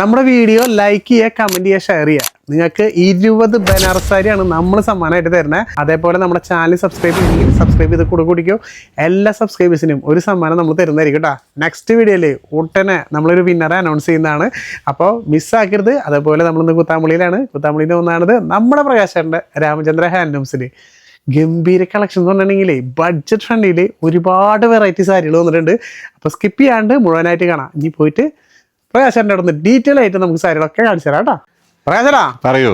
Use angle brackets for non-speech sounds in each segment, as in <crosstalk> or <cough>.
നമ്മുടെ video like ചെയ്യുക comment ചെയ്യുക ഷെയർ ചെയ്യുക. നിങ്ങൾക്ക് ഇരുപത് ബനാറസാരിയാണ് നമ്മൾ സമ്മാനമായിട്ട് തരുന്നത് അതേപോലെ നമ്മുടെ ചാനൽ സബ്സ്ക്രൈബ് ചെയ്തെങ്കിൽ സബ്സ്ക്രൈബ് ചെയ്ത് കൂടെ കുടിക്കോ. എല്ലാ സബ്സ്ക്രൈബേഴ്സിനും ഒരു സമ്മാനം നമ്മൾ തരുന്നതായിരിക്കും കേട്ടോ നെക്സ്റ്റ് വീഡിയോയിൽ ഉടനെ നമ്മളൊരു വിന്നറെ അനൗൺസ് ചെയ്യുന്നതാണ്. അപ്പോൾ മിസ്സാക്കരുത് അതേപോലെ നമ്മളിന്ന് കുത്താമ്പുള്ളിയിലാണ് കുത്താമ്പുള്ളിയിൽ ഒന്നാണത് നമ്മുടെ പ്രകാശന്റെ രാമചന്ദ്ര ഹാൻഡ്ലൂംസിൽ ഗംഭീര കളക്ഷൻ എന്ന് പറഞ്ഞിട്ടുണ്ടെങ്കിൽ ബഡ്ജറ്റ് ഫ്രണ്ടിൽ ഒരുപാട് വെറൈറ്റി സാരികൾ വന്നിട്ടുണ്ട്. അപ്പോൾ സ്കിപ്പ് ചെയ്യാണ്ട് മുഴുവനായിട്ട് കാണാം. ഇനി പോയിട്ട് പ്രകാശന്റെ അടുത്ത് ഡീറ്റെയിൽ ആയിട്ട് നമുക്ക് സാരികളൊക്കെ കാണിച്ചു തരാം കേട്ടോ. പ്രകാശടാ പറയൂ.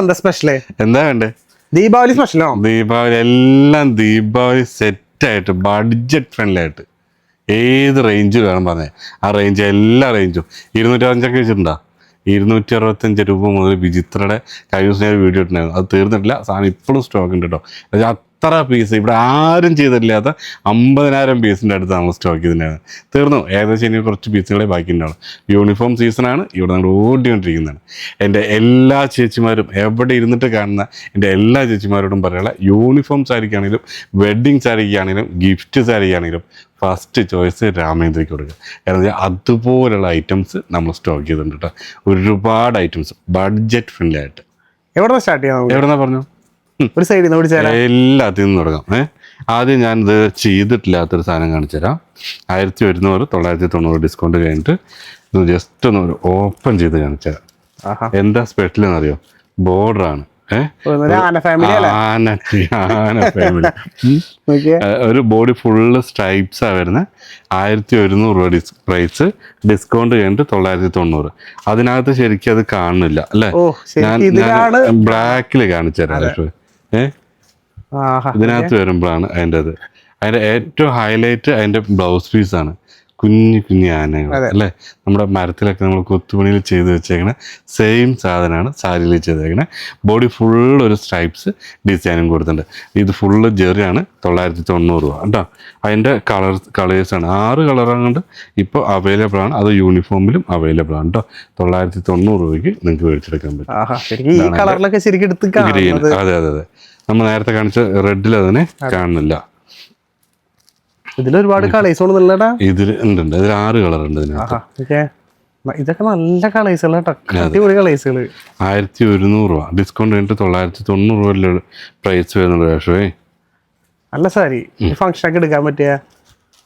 എന്താ സ്പെഷ്യൽ എന്താ വേണ്ടേ? ദീപാവലി സ്പെഷ്യലോ ദീപാവലി എല്ലാം ദീപാവലി സെറ്റ് ആയിട്ട് ബഡ്ജറ്റ് ഫ്രണ്ട്ലി ആയിട്ട്. ഏത് റേഞ്ച് വേണം പറഞ്ഞേ? ആ റേഞ്ച് എല്ലാ റേഞ്ചും ഇരുന്നൂറ്റി അഞ്ചൊക്കെ വെച്ചിട്ടുണ്ടോ? ഇരുന്നൂറ്റി അറുപത്തഞ്ച് രൂപ മുതൽ വിചിത്രയുടെ കഴിഞ്ഞ ദിവസം ഞാൻ വീഡിയോ ഇട്ടുണ്ടായിരുന്നു അത് തീർന്നിട്ടില്ല. സാധനം ഇപ്പോഴും സ്റ്റോക്ക് ഉണ്ട് കേട്ടോ. അത്ര പീസ് ഇവിടെ ആരും ചെയ്തിട്ടില്ലാത്ത അമ്പതിനായിരം പീസിന്റെ അടുത്ത് നമ്മൾ സ്റ്റോക്ക് ചെയ്തിട്ടുണ്ടായിരുന്നു. തീർന്നു. ഏകദേശം ഇനി കുറച്ച് പീസുകളെ ബാക്കി ഉണ്ടാവുള്ളൂ. യൂണിഫോം സീസണാണ് ഇവിടെ നമ്മൾ ഓടിക്കൊണ്ടിരിക്കുന്നതാണ്. എന്റെ എല്ലാ ചേച്ചിമാരും എവിടെ ഇരുന്നിട്ട് കാണുന്ന എന്റെ എല്ലാ ചേച്ചിമാരോടും പറയാനുള്ള യൂണിഫോം സാരിക്കാണെങ്കിലും വെഡ്ഡിങ് സാരിക്കാണെങ്കിലും ഗിഫ്റ്റ് സാരിക്കാണെങ്കിലും ഫസ്റ്റ് ചോയ്സ് രാമേന്ദ്രയ്ക്ക് കൊടുക്കുക. കാരണം വെച്ചാൽ അതുപോലുള്ള ഐറ്റംസ് നമ്മൾ സ്റ്റോക്ക് ചെയ്തിട്ടുണ്ട് കേട്ടോ. ഒരുപാട് ഐറ്റംസ് ബഡ്ജറ്റ് ഫ്രണ്ട്ലി ആയിട്ട്. എവിടെ സ്റ്റാർട്ട് ചെയ്യാം? എവിടെന്നാ പറഞ്ഞു ഒരു സൈഡിൽ നിന്ന് പിടിച്ചു തരാം. എല്ലാത്തിൽ നിന്നും തുടങ്ങാം. ഏഹ് ആദ്യം ഞാനിത് ചെയ്തിട്ടില്ലാത്തൊരു സാധനം കാണിച്ചു തരാം. ആയിരത്തി ഒരുന്നൂറ് തൊള്ളായിരത്തി തൊണ്ണൂറ് ഡിസ്കൗണ്ട് കഴിഞ്ഞിട്ട് ഇത് ജസ്റ്റ് ഒന്ന് ഓപ്പൺ ചെയ്ത് കാണിച്ചു തരാം. എന്താ സ്പെഷ്യൽ എന്നറിയോ? ബോർഡർ ആണ്. ഒരു ഒരു ബോഡി ഫുള്ള് സ്ട്രൈപ്സാ വരുന്നത് ആയിരത്തി ഒരുന്നൂറ് രൂപ ഡിസ് പ്രൈസ് ഡിസ്കൗണ്ട് കഴിഞ്ഞിട്ട് തൊള്ളായിരത്തി തൊണ്ണൂറ് അതിനകത്ത് ശരിക്കും അത് കാണുന്നില്ല അല്ലേ? ഞാൻ ബ്ലാക്കിൽ കാണിച്ചു തരാം. ഏഹ് ഇതിനകത്ത് വരുമ്പോഴാണ് അതിന്റെ അത് അതിന്റെ ഏറ്റവും ഹൈലൈറ്റ് അതിന്റെ ബ്ലൗസ് പീസാണ് കുഞ്ഞു കുഞ്ഞു ആനകൾ അല്ലേ? നമ്മുടെ മരത്തിലൊക്കെ നമ്മൾ കൊത്തുപണിയിൽ ചെയ്ത് വെച്ചേക്കണ സെയിം സാധനമാണ് സാരിയിൽ ചെയ്തേക്കണേ. ബോഡി ഫുള്ള് ഒരു സ്ട്രൈപ്സ് ഡിസൈനും കൊടുത്തിട്ടുണ്ട്. ഇത് ഫുള്ള് ജെറിയാണ് തൊള്ളായിരത്തി തൊണ്ണൂറ് രൂപ. കേട്ടോ? അതിന്റെ കളർ കളേഴ്സാണ് ആറ് കളറും കൊണ്ട് ഇപ്പോൾ അവൈലബിൾ ആണ്. അത് യൂണിഫോമിലും അവൈലബിൾ ആണ്. കേട്ടോ? തൊള്ളായിരത്തി തൊണ്ണൂറ് രൂപയ്ക്ക് നിങ്ങൾക്ക് മേടിച്ചെടുക്കാൻ പറ്റും. ഗ്രീൻ അതെ അതെ അതെ. നമ്മൾ നേരത്തെ കാണിച്ച റെഡിൽ അതിനെ കാണുന്നില്ല. ഇതിൽ ഒരുപാട് കളേഴ്സ് ഒന്നുമില്ലടാ ഇതിൽ ഉണ്ട് ഉണ്ട്. ഇതിൽ ആറ് കളർ ഉണ്ട് ഇതിനകത്ത്. ഇതൊക്കെ നല്ല കളേഴ്സുകൾ അടിപൊളി കളേഴ്സുകൾ ആയിരത്തി ഒരുന്നൂറ് രൂപ. ഡിസ്കൗണ്ട് കഴിഞ്ഞിട്ട് തൊള്ളായിരത്തി തൊണ്ണൂറ് രൂപ പ്രൈസ് വരുന്നുണ്ട് പക്ഷേ നല്ല സാരി. ഫംഗ്ഷൻ ഒക്കെ എടുക്കാൻ പറ്റിയ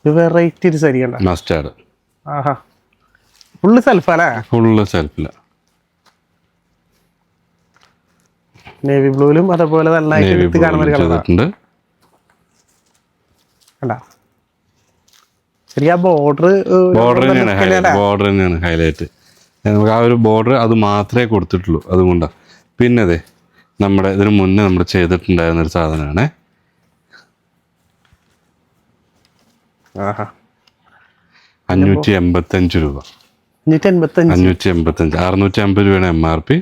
വെറൈറ്റി ഒരു സാരി കണ്ട? മസ്റ്റാർഡ് ആഹാ. ഫുള്ള് സെൽഫ് അല്ലേ ഫുള്ള് സെൽഫില്ല നേവി ബ്ലൂവിലും അതേപോലെ നന്നായിട്ട് കാണുന്ന ഒരു കളർ അല്ല കണ്ട? ആ ബോർഡർ ബോർഡർ തന്നെയാണ് ഹൈലൈറ്റ് ബോർഡർ തന്നെയാണ് ഹൈലൈറ്റ് നമുക്ക് ആ ഒരു ബോർഡർ അത് മാത്രമേ കൊടുത്തിട്ടുള്ളൂ. അതുകൊണ്ടാണ് പിന്നെ അതെ നമ്മുടെ ഇതിന് മുന്നേ നമ്മൾ ചെയ്തിട്ടുണ്ടായിരുന്ന ഒരു സാധനമാണ്. അഞ്ഞൂറ്റി എൺപത്തഞ്ച് രൂപ. അഞ്ഞൂറ്റി അഞ്ഞൂറ്റി എൺപത്തഞ്ച് അറുന്നൂറ്റി അമ്പത് രൂപയാണ് എം ആർ പി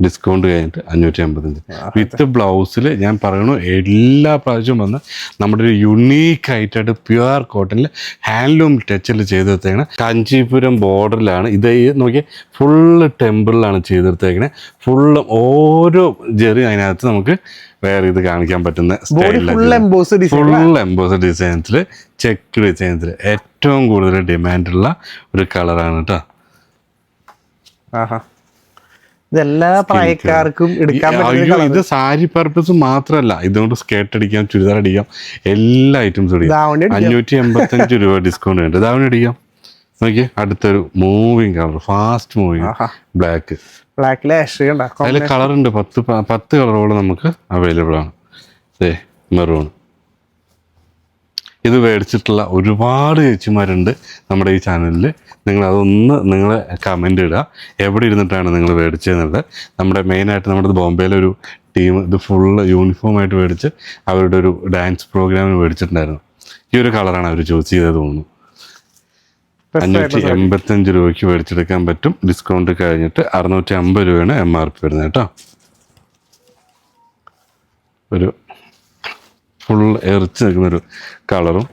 ഡിസ്കൗണ്ട് കഴിഞ്ഞിട്ട് അഞ്ഞൂറ്റി അമ്പത്തഞ്ച് വിത്ത് ബ്ലൗസിൽ ഞാൻ പറയണു എല്ലാ പ്രാവശ്യവും വന്ന് നമ്മുടെ ഒരു യുണീക്ക് ആയിട്ടായിട്ട് പ്യുവർ കോട്ടണിൽ ഹാൻഡ്ലൂം ടച്ചിൽ ചെയ്തെടുത്തേക്കണ. കാഞ്ചീപുരം ബോർഡറിലാണ് ഇത് നോക്കിയാൽ ഫുള്ള് ടെമ്പിളിലാണ് ചെയ്തെടുത്തേക്കണേ. ഫുള്ളും ഓരോ ജെറി അതിനകത്ത് നമുക്ക് വേറെ ഇത് കാണിക്കാൻ പറ്റുന്ന full emboss design full emboss ഡിസൈൻസിൽ check ഡിസൈൻസിൽ ഏറ്റവും കൂടുതൽ ഡിമാൻഡുള്ള ഒരു കളറാണ് കേട്ടോ ആഹാ. ഇതെല്ലാ പ്രായക്കാർക്കും എടുക്കാൻ അയ്യോ ഇത് സാരി പർപ്പസ് മാത്രമല്ല ഇതുകൊണ്ട് സ്കേർട്ട് അടിക്കാം ചുരിദാർ അടിക്കാം എല്ലാ ഐറ്റംസും അടിക്കാം. അഞ്ഞൂറ്റി എൺപത്തി അഞ്ച് രൂപ ഡിസ്കൗണ്ട് ഉണ്ട്. ധാവണി അടിക്കാം. നോക്കിയേ അടുത്തൊരു moving colour fast moving black ബ്ലാക്കിലെ അതിൽ കളർ ഉണ്ട്. പത്ത് പത്ത് കളറുകൾ നമുക്ക് അവൈലബിൾ ആണ്. മെറൂൺ ഇത് മേടിച്ചിട്ടുള്ള ഒരുപാട് ചേച്ചിമാരുണ്ട് നമ്മുടെ ഈ ചാനലിൽ നിങ്ങൾ അതൊന്ന് നിങ്ങൾ കമന്റ് ഇടുക. എവിടെ ഇരുന്നിട്ടാണ് നിങ്ങൾ മേടിച്ചതെന്നുള്ളത് നമ്മുടെ മെയിനായിട്ട് നമ്മുടെ ബോംബെയിലെ ഒരു ടീം ഇത് ഫുള്ള് യൂണിഫോമായിട്ട് മേടിച്ച് അവരുടെ ഒരു ഡാൻസ് പ്രോഗ്രാമിന് മേടിച്ചിട്ടുണ്ടായിരുന്നു. ഈ ഒരു കളറാണ് അവർ ചൂസ് ചെയ്തത് തോന്നുന്നു. അഞ്ഞൂറ്റി എൺപത്തഞ്ച് രൂപയ്ക്ക് മേടിച്ചെടുക്കാൻ പറ്റും. ഡിസ്കൗണ്ട് കഴിഞ്ഞിട്ട് അറുന്നൂറ്റി അമ്പത് രൂപയാണ് എം ആർ പി വരുന്നത് കേട്ടോ. ഒരു ഫുൾ എറിച്ച് നിൽക്കുന്നൊരു കളറും.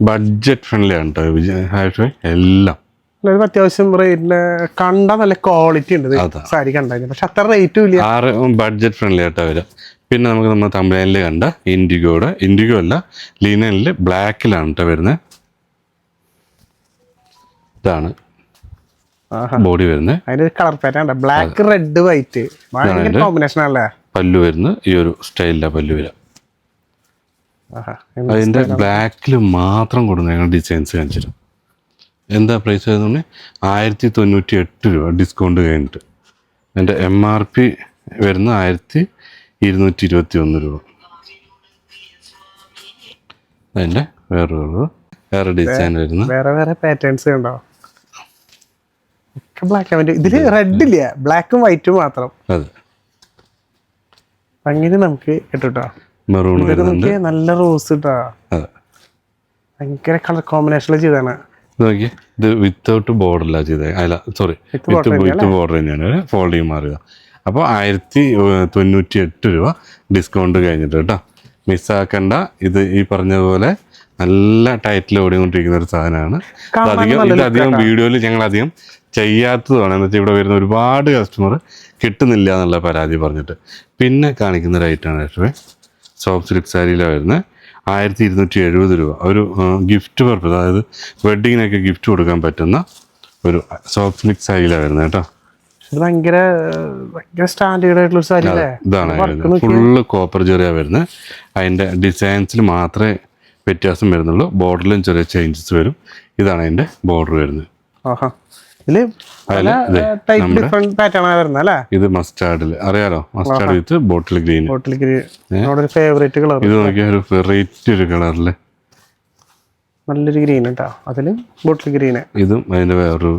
ബഡ്ജറ്റ് ഫ്രണ്ട്ലി ആണ് കേട്ടോ വിജയ്. ഹാഷ് എല്ലാം. ഇത് അത്യാവശ്യം റേറ്റിന് കണ്ട നല്ല ക്വാളിറ്റി ഉണ്ട് സാരി കണ്ടു പക്ഷെ അത്ര റേറ്റും ഇല്ല. ആറ് ബഡ്ജറ്റ് ഫ്രണ്ട്ലി ആയിട്ടാണ് വരിക പിന്നെ നമുക്ക് നമ്മൾ തമിഴ്നാട്ടിൽ കണ്ട ഇൻഡിഗോയുടെ ഇൻഡിഗോ അല്ല ലീനനിൽ ബ്ലാക്കിലാണ് കേട്ടോ വരുന്നത് ഇതാണ്. ബോഡി വരുന്നത് അതിന്റെ colour pattern black red white. Combination ആണല്ലേ? പല്ലു വരുന്ന ഈ ഒരു സ്റ്റൈലിലാണ് പല്ലു വരിക. അതിന്റെ ബ്ലാക്കിൽ മാത്രം കൊടുക്കുന്ന ഞങ്ങൾ ഡിസൈൻസ് കാണിച്ചിട്ട് എന്താ പ്രൈസ് വരുന്നത് ആയിരത്തി തൊണ്ണൂറ്റി എട്ട് രൂപ ഡിസ്കൗണ്ട് കഴിഞ്ഞിട്ട്. എന്റെ എം ആർ പി വരുന്ന ആയിരത്തി ഇരുന്നൂറ്റി ഇരുപത്തി ഒന്ന് രൂപ അതിന്റെ വേറെ വേറെ ഡിസൈൻ വരുന്ന വേറെ വേറെ പാറ്റേൺസ് ഉണ്ടോ ബ്ലാക്ക് ഇതിൽ റെഡ് ഇല്ല? ബ്ലാക്കും വൈറ്റും മാത്രം. അതെ. അങ്ങനെ നമുക്ക് കിട്ടുട്ടോ. മെറൂൺ വരുന്നുണ്ട്. നല്ല റോസ് ഇട്ടാ ഭയങ്കര കളർ കോമ്പിനേഷനിൽ ചെയ്താണ് നോക്കി. ഇത് വിത്തൗട്ട് ബോർഡറില്ല ചെയ്തത് അല്ല സോറി വിത്ത് വിത്ത് ബോർഡർ തന്നെയാണ്. ഫോൾഡ് ചെയ്ത് മാറുക അപ്പോൾ ആയിരത്തി തൊണ്ണൂറ്റി എട്ട് രൂപ ഡിസ്കൗണ്ട് കഴിഞ്ഞിട്ട് കേട്ടോ. മിസ്സാക്കണ്ട ഇത് ഈ പറഞ്ഞതുപോലെ നല്ല ടൈറ്റിൽ ഓടിക്കൊണ്ടിരിക്കുന്ന ഒരു സാധനമാണ്. അധികം നല്ല ഇത് വീഡിയോയിൽ ഞങ്ങൾ അധികം ചെയ്യാത്തതാണ് എന്ന് വെച്ചാൽ ഇവിടെ വരുന്ന ഒരുപാട് കസ്റ്റമർ കിട്ടുന്നില്ല എന്നുള്ള പരാതി പറഞ്ഞിട്ട്. പിന്നെ കാണിക്കുന്ന ഒരു ഐറ്റമാണ് പക്ഷേ സോഫ്റ്റ് സിൽക്ക് സാരിയിലാണ് വരുന്നത് ആയിരത്തി ഇരുന്നൂറ്റി എഴുപത് രൂപ. ഒരു ഗിഫ്റ്റ് പർപ്പസ് അതായത് വെഡ്ഡിങ്ങിനൊക്കെ ഗിഫ്റ്റ് കൊടുക്കാൻ പറ്റുന്ന ഒരു സോഫ്റ്റ് സിൽക്ക് സാരിയിലാണ് വരുന്നത് കേട്ടോ. ഇത് ഭയങ്കര ഭയങ്കര സ്റ്റാൻഡേർഡ് ആയിട്ടുള്ള സാരി അല്ലേ? ഇതാണ്. ഫുള്ള് കോപ്പർ ചെറിയ വരുന്നത് അതിന്റെ ഡിസൈൻസിൽ മാത്രമേ വ്യത്യാസം വരുന്നുള്ളൂ. ബോർഡറിലും ചെറിയ ചേഞ്ചസ് വരും. ഇതാണ് അതിന്റെ ബോർഡർ വരുന്നത്. ഇത് മസ്റ്റാർഡിൽ അറിയാലോ? Mustard with bottle green bottle green favourite colour ഇത് നോക്കിയാൽ ഒരു വെറൈറ്റി ഒരു കളറിൽ നല്ലൊരു ഗ്രീൻ കേട്ടോ അതിൽ ബോട്ടിൽ ഗ്രീന് ഇതും അതിന്റെ വേറൊരു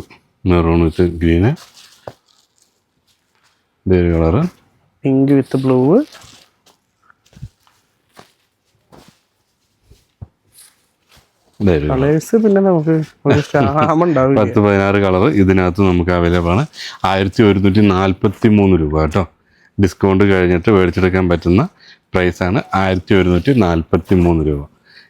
മെറൂൺ വിത്ത് ഗ്രീന് ഇതൊരു colour pink with blue colours പിന്നെ നമുക്ക് പത്ത് പതിനാറ് കളർ ഇതിനകത്ത് നമുക്ക് അവൈലബിൾ ആണ്. ആയിരത്തി ഒരുന്നൂറ്റി നാൽപ്പത്തി മൂന്ന് രൂപ കേട്ടോ. ഡിസ്കൗണ്ട് കഴിഞ്ഞിട്ട് മേടിച്ചെടുക്കാൻ പറ്റുന്ന പ്രൈസാണ് ആയിരത്തി ഒരുന്നൂറ്റി നാൽപ്പത്തി മൂന്ന് രൂപ.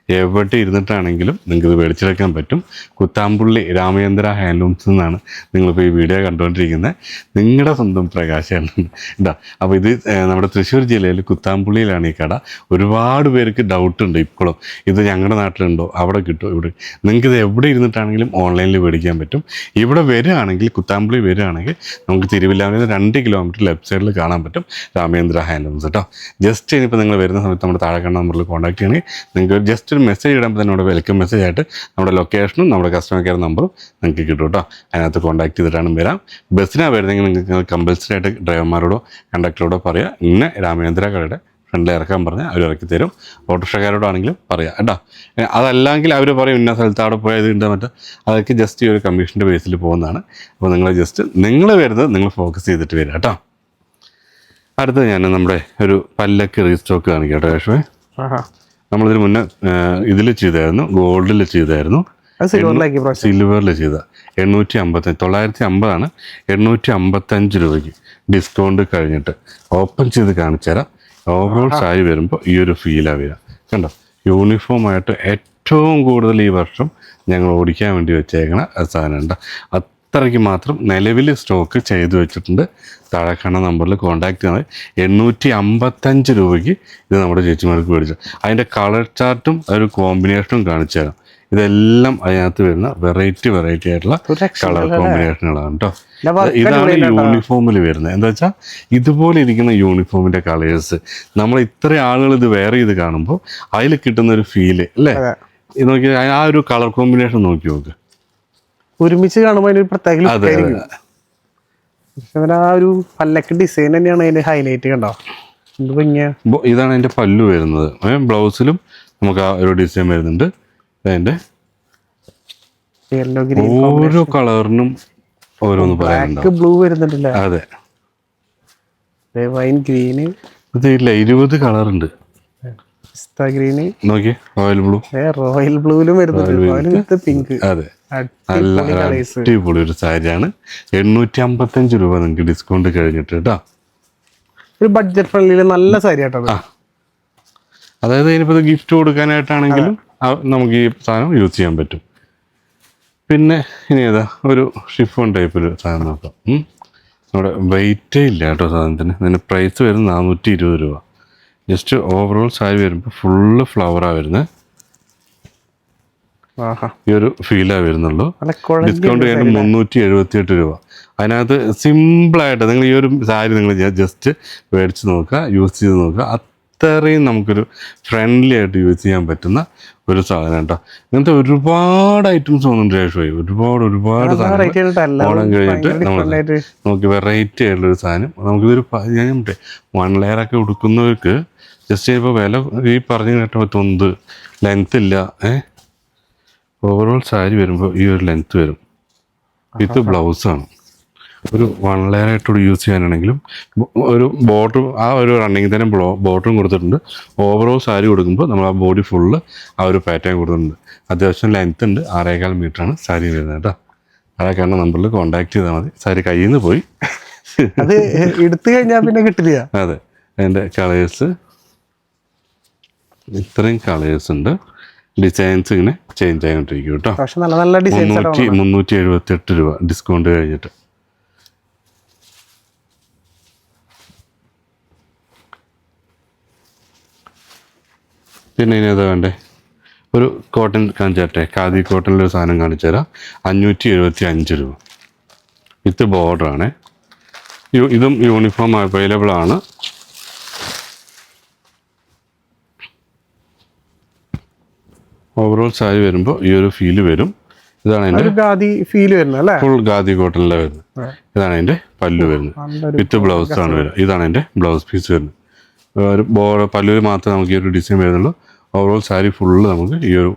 എവിടെ ഇരുന്നിട്ടാണെങ്കിലും നിങ്ങൾക്ക് ഇത് മേടിച്ചെടുക്കാൻ പറ്റും. കുത്താമ്പുള്ളി രാമചന്ദ്ര ഹാൻഡ്ലൂംസ് എന്നാണ് നിങ്ങളിപ്പോൾ ഈ വീഡിയോ കണ്ടുകൊണ്ടിരിക്കുന്നത്. നിങ്ങളുടെ സ്വന്തം പ്രകാശമാണ് ഇതാ അപ്പോൾ ഇത് നമ്മുടെ തൃശ്ശൂർ ജില്ലയിൽ കുത്താമ്പുള്ളിയിലാണ് ഈ കട. ഒരുപാട് പേർക്ക് ഡൗട്ട് ഉണ്ട് ഇപ്പോഴും ഇത് ഞങ്ങളുടെ നാട്ടിലുണ്ടോ? അവിടെ കിട്ടും ഇവിടെ. നിങ്ങൾക്ക് ഇത് എവിടെ ഇരുന്നിട്ടാണെങ്കിലും ഓൺലൈനിൽ മേടിക്കാൻ പറ്റും. ഇവിടെ വരികയാണെങ്കിൽ കുത്താമ്പുള്ളി വരികയാണെങ്കിൽ നമുക്ക് തിരുവില്ലാമിൽ നിന്ന് രണ്ട് കിലോമീറ്റർ ലെഫ്റ്റ് സൈഡിൽ കാണാൻ പറ്റും രാമേന്ദ്ര ഹാൻഡ്ലൂംസ് കേട്ടോ. ജസ്റ്റ് ഇനിയിപ്പോൾ നിങ്ങൾ വരുന്ന സമയത്ത് നമ്മുടെ താഴെ കാണുന്ന നമ്പറിൽ കോൺടാക്ട് ചെയ്യണമെങ്കിൽ നിങ്ങൾക്ക് ജസ്റ്റ് ഒരു മെസ്സേജ് ഇടുമ്പോൾ തന്നെ നമ്മുടെ വെൽക്കം മെസ്സേജ് ആയിട്ട് നമ്മുടെ ലൊക്കേഷനും നമ്മുടെ കസ്റ്റമർ കെയർ നമ്പറും നിങ്ങൾക്ക് കിട്ടും കേട്ടോ. അതിനകത്ത് കോൺടാക്ട് ചെയ്തിട്ടാണ് വരാം. ബസ്സിനാണ് വരുന്നതെങ്കിൽ നിങ്ങൾക്ക് കമ്പൽസറി ആയിട്ട് ഡ്രൈവർമാരോടോ കണ്ടക്ടറോടോ പറയാം. ഇന്ന രാമേന്ദ്ര കടയുടെ ഫ്രണ്ടിൽ ഇറക്കാൻ പറഞ്ഞാൽ അവർ ഇറക്കി തരും. ഓട്ടോറിക്ഷക്കാരോടാണെങ്കിലും പറയാം കേട്ടോ. അതല്ലെങ്കിൽ അവർ പറയും ഇന്ന സ്ഥലത്ത് അവിടെ പോയത് ഉണ്ട് മറ്റേ അതൊക്കെ ജസ്റ്റ് ഈ ഒരു കമ്മീഷന്റെ ബേസിൽ പോകുന്നതാണ്. അപ്പോൾ നിങ്ങൾ ജസ്റ്റ് നിങ്ങൾ വരുന്നത് നിങ്ങൾ ഫോക്കസ് ചെയ്തിട്ട് വരിക കേട്ടോ. അടുത്തത് ഞാൻ നമ്മുടെ ഒരു പല്ലക്ക് റീസ്റ്റോക്ക് കാണിക്കാം കേട്ടോ ആഹാ. നമ്മളിതിന് മുന്നേ ഇതിൽ ചെയ്തായിരുന്നു ഗോൾഡിൽ ചെയ്തായിരുന്നു. സിൽവറിൽ ചെയ്ത എണ്ണൂറ്റി അമ്പത്തഞ്ച് തൊള്ളായിരത്തി അമ്പതാണ് എണ്ണൂറ്റി അമ്പത്തഞ്ച് രൂപയ്ക്ക് ഡിസ്കൗണ്ട് കഴിഞ്ഞിട്ട് ഓപ്പൺ ചെയ്ത് കാണിച്ചു തരാം. ഓവറോൾ സാരി വരുമ്പോൾ ഈ ഒരു ഫീലാണ് വരിക. കണ്ടോ? യൂണിഫോമായിട്ട് ഏറ്റവും കൂടുതൽ ഈ വർഷം ഞങ്ങൾ ഓടിക്കാൻ വേണ്ടി വെച്ചേക്കണ സാധനം ഉണ്ട് അത്രയ്ക്ക് മാത്രം നിലവിൽ സ്റ്റോക്ക് ചെയ്തു വെച്ചിട്ടുണ്ട്. താഴെ കാണുന്ന നമ്പറിൽ കോൺടാക്ട് ചെയ്യണം എണ്ണൂറ്റി അമ്പത്തഞ്ച് രൂപയ്ക്ക് ഇത് നമ്മുടെ ചേച്ചിമാർക്ക് മേടിച്ചു. അതിന്റെ കളർ ചാർട്ടും ഒരു കോമ്പിനേഷനും കാണിച്ചു തരാം. ഇതെല്ലാം അതിനകത്ത് വരുന്ന വെറൈറ്റി വെറൈറ്റി ആയിട്ടുള്ള കളർ കോമ്പിനേഷനുകളാണ് കേട്ടോ. ഇതാണ് യൂണിഫോമിൽ വരുന്നത്. എന്താ വെച്ചാൽ ഇതുപോലെ ഇരിക്കുന്ന യൂണിഫോമിന്റെ കളേഴ്സ് നമ്മൾ ഇത്ര ആളുകൾ ഇത് വെയർ ചെയ്ത് കാണുമ്പോൾ അതിൽ കിട്ടുന്ന ഒരു ഫീൽ അല്ലേ? നോക്കി ആ ഒരു കളർ കോമ്പിനേഷൻ നോക്കി നോക്ക്. ഒരുമിച്ച് കാണുമ്പോൾ അതിനൊരു പ്രത്യേക ആ ഒരു പല്ലക്ക് ഡിസൈൻ തന്നെയാണ് അതിന്റെ ഹൈലൈറ്റ് കണ്ടോ? എന്ത് ഭംഗിയാ. ഇതാണ് അതിന്റെ പല്ലു വരുന്നത്. ബ്ലൗസിലും നമുക്ക് ആ ഒരു ഡിസൈൻ വരുന്നുണ്ട്. അതിന്റെ യെല്ലോ ഗ്രീൻ ഓരോ കളറിനും ഓരോന്ന് ബ്ലാക്ക് ബ്ലൂ വരുന്നുണ്ടല്ലേ? അതെ. വൈൻ ഗ്രീന് ഇതില്ല ഇരുപത് കളർ ഉണ്ട്. പിസ്ത ഗ്രീന് നോക്കി റോയൽ ബ്ലൂ റോയൽ ബ്ലൂവിലും വരുന്നുണ്ട്. പിങ്ക് അതെ. നല്ല അടിപൊളി ഒരു സാരിയാണ്. എണ്ണൂറ്റി അമ്പത്തഞ്ച് രൂപ നിങ്ങൾക്ക് ഡിസ്കൗണ്ട് കഴിഞ്ഞിട്ട് കേട്ടോ ഒരു ബഡ്ജറ്റ് ഫ്രണ്ട്ലി നല്ല സാരി കേട്ടോ. അതായത് ഇനിയിപ്പോൾ ഗിഫ്റ്റ് കൊടുക്കാനായിട്ടാണെങ്കിലും നമുക്ക് ഈ സാധനം യൂസ് ചെയ്യാൻ പറ്റും. പിന്നെ ഇനി ഏതാ? ഒരു ഷിഫോൺ ടൈപ്പ് ഒരു സാധനം നോക്കാം. നമ്മുടെ വെയിറ്റേ ഇല്ല കേട്ടോ സാധനത്തിന്. ഇതിന് പ്രൈസ് വരുന്നത് നാനൂറ്റി ഇരുപത് രൂപ. ജസ്റ്റ് ഓവറോൾ സാരി വരുമ്പോൾ ഫുള്ള് ഫ്ലവറാണ് വരുന്നത്. ഈ ഒരു ഫീലേ വരുന്നുള്ളൂ. ഡിസ്കൗണ്ട് കഴിഞ്ഞ് മുന്നൂറ്റി എഴുപത്തി എട്ട് രൂപ. അതിനകത്ത് സിമ്പിളായിട്ട് നിങ്ങൾ ഈ ഒരു സാരി നിങ്ങൾ ജസ്റ്റ് മേടിച്ച് നോക്കുക യൂസ് ചെയ്ത് നോക്കുക. അത്രയും നമുക്കൊരു ഫ്രണ്ട്ലി ആയിട്ട് യൂസ് ചെയ്യാൻ പറ്റുന്ന ഒരു സാധനം കേട്ടോ. ഇങ്ങനത്തെ ഒരുപാട് ഐറ്റംസ് വന്നിട്ടുണ്ട് രേഷമായി ഒരുപാട് ഒരുപാട് സാധനം ഓണം കഴിഞ്ഞിട്ട് നമ്മൾ നമുക്ക് വെറൈറ്റി ആയിട്ടുള്ള ഒരു സാധനം. നമുക്കിതൊരു ഞാൻ മറ്റേ വൺ ലെയർ ഒക്കെ ഉടുക്കുന്നവർക്ക് ജസ്റ്റ് ഇപ്പോൾ വില ഈ പറഞ്ഞു കേട്ടോ തൊന്ത് ലെങ്ത് ഇല്ല ഏ? ഓവറോൾ സാരി വരുമ്പോൾ ഈ ഒരു ലെങ്ത് വരും. ഇത് ബ്ലൗസാണ് ഒരു വൺ ലെയർ ആയിട്ട് യൂസ് ചെയ്യാനാണെങ്കിലും ഒരു ബോർഡർ ആ ഒരു റണ്ണിങ് തന്നെ ബോർഡറും കൊടുത്തിട്ടുണ്ട്. ഓവറോൾ സാരി കൊടുക്കുമ്പോൾ നമ്മൾ ആ ബോഡി ഫുള്ള് ആ ഒരു പാറ്റേൺ കൊടുത്തിട്ടുണ്ട്. അത്യാവശ്യം ലെങ്ത് ഉണ്ട്. ആറേകാൽ ആണ് സാരി വരുന്നത് കേട്ടോ. അതൊക്കെയാണ് നമ്പറിൽ കോൺടാക്ട് ചെയ്താൽ മതി. സാരി കയ്യിൽ നിന്ന് പോയി. അത് എടുത്തു കഴിഞ്ഞാൽ പിന്നെ കിട്ടില്ല. അതെ. അതിന്റെ കളേഴ്സ് ഇത്രയും കളേഴ്സ് ഉണ്ട്. ഡിസൈൻസ് ഇങ്ങനെ ചേഞ്ച് ആയിക്കൊണ്ടിരിക്കും കേട്ടോ പക്ഷെ നല്ല നല്ല ഡിസൈൻസ് മുന്നൂറ്റി മുന്നൂറ്റി എഴുപത്തി എട്ട് രൂപ ഡിസ്കൗണ്ട് കഴിഞ്ഞിട്ട്. പിന്നെ ഇനി ഏതാ വേണ്ടേ? ഒരു കോട്ടൺ കാണിച്ചാട്ടെ ഖാദി കോട്ടണിൽ ഒരു സാധനം കാണിച്ചു തരാം. അഞ്ഞൂറ്റി എഴുപത്തി അഞ്ച് രൂപ വിത്ത് ബോർഡറാണ് ഇതും യൂണിഫോം അവൈലബിൾ ആണ്. ഓവറോൾ സാരി വരുമ്പോൾ ഈ ഒരു ഫീൽ വരും. ഇതാണ് അതിന്റെ ഗാദി ഫീൽ വരുന്നത് അല്ലേ? ഫുൾ ഖാദി കോട്ടണിലാണ് വരുന്നത്. ഇതാണ് അതിന്റെ പല്ലു വരുന്നത്. വിത്ത് ബ്ലൗസ് ആണ് വരുന്നത്. ഇതാണ് അതിന്റെ ബ്ലൗസ് പീസ് വരുന്നത്. ഒരു ബോർഡർ പല്ലുവിൽ മാത്രമേ നമുക്ക് ഈ ഒരു ഡിസൈൻ വരുന്നുള്ളൂ. ഓവറോൾ സാരി ഫുള്ള് നമുക്ക് ഈ ഒരു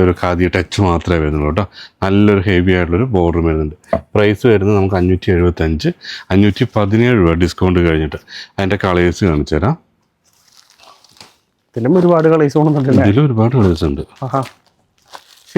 ഒരു ഖാദി ടച്ച് മാത്രമേ വരുന്നുള്ളൂ കേട്ടോ. നല്ലൊരു ഹെവി ആയിട്ടുള്ളൊരു ബോർഡർ വരുന്നുണ്ട്. പ്രൈസ് വരുന്നത് നമുക്ക് അഞ്ഞൂറ്റി എഴുപത്തഞ്ച് അഞ്ഞൂറ്റി പതിനേഴ് രൂപ ഡിസ്കൗണ്ട് കഴിഞ്ഞിട്ട്. അതിന്റെ കളേഴ്സ് കാണിച്ചു തരാം ഇതിലും ഒരുപാട് കളേഴ്സ് ഇതിൽ ഒരുപാട് കളേഴ്സ് ഉണ്ട്.